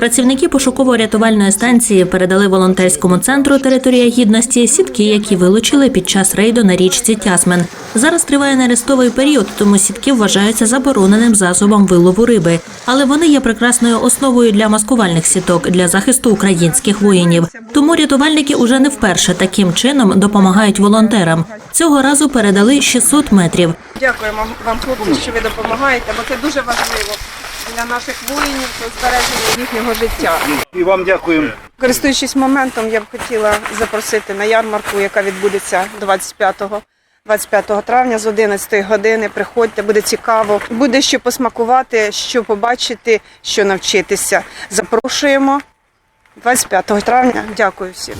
Працівники пошуково-рятувальної станції передали волонтерському центру Територія гідності сітки, які вилучили під час рейду на річці Тясмен. Зараз триває нерестовий період, тому сітки вважаються забороненим засобом вилову риби. Але вони є прекрасною основою для маскувальних сіток для захисту українських воїнів. Тому рятувальники уже не вперше таким чином допомагають волонтерам. Цього разу передали 600 метрів. Дякуємо вам, хлопці, що ви допомагаєте, бо це дуже важливо для наших воїнів, для збереження їхнього життя. І вам дякуємо. Користуючись моментом, я б хотіла запросити на ярмарку, яка відбудеться 25 25 травня з 11 години. Приходьте, буде цікаво. Буде що посмакувати, що побачити, що навчитися. Запрошуємо 25 травня. Дякую всім.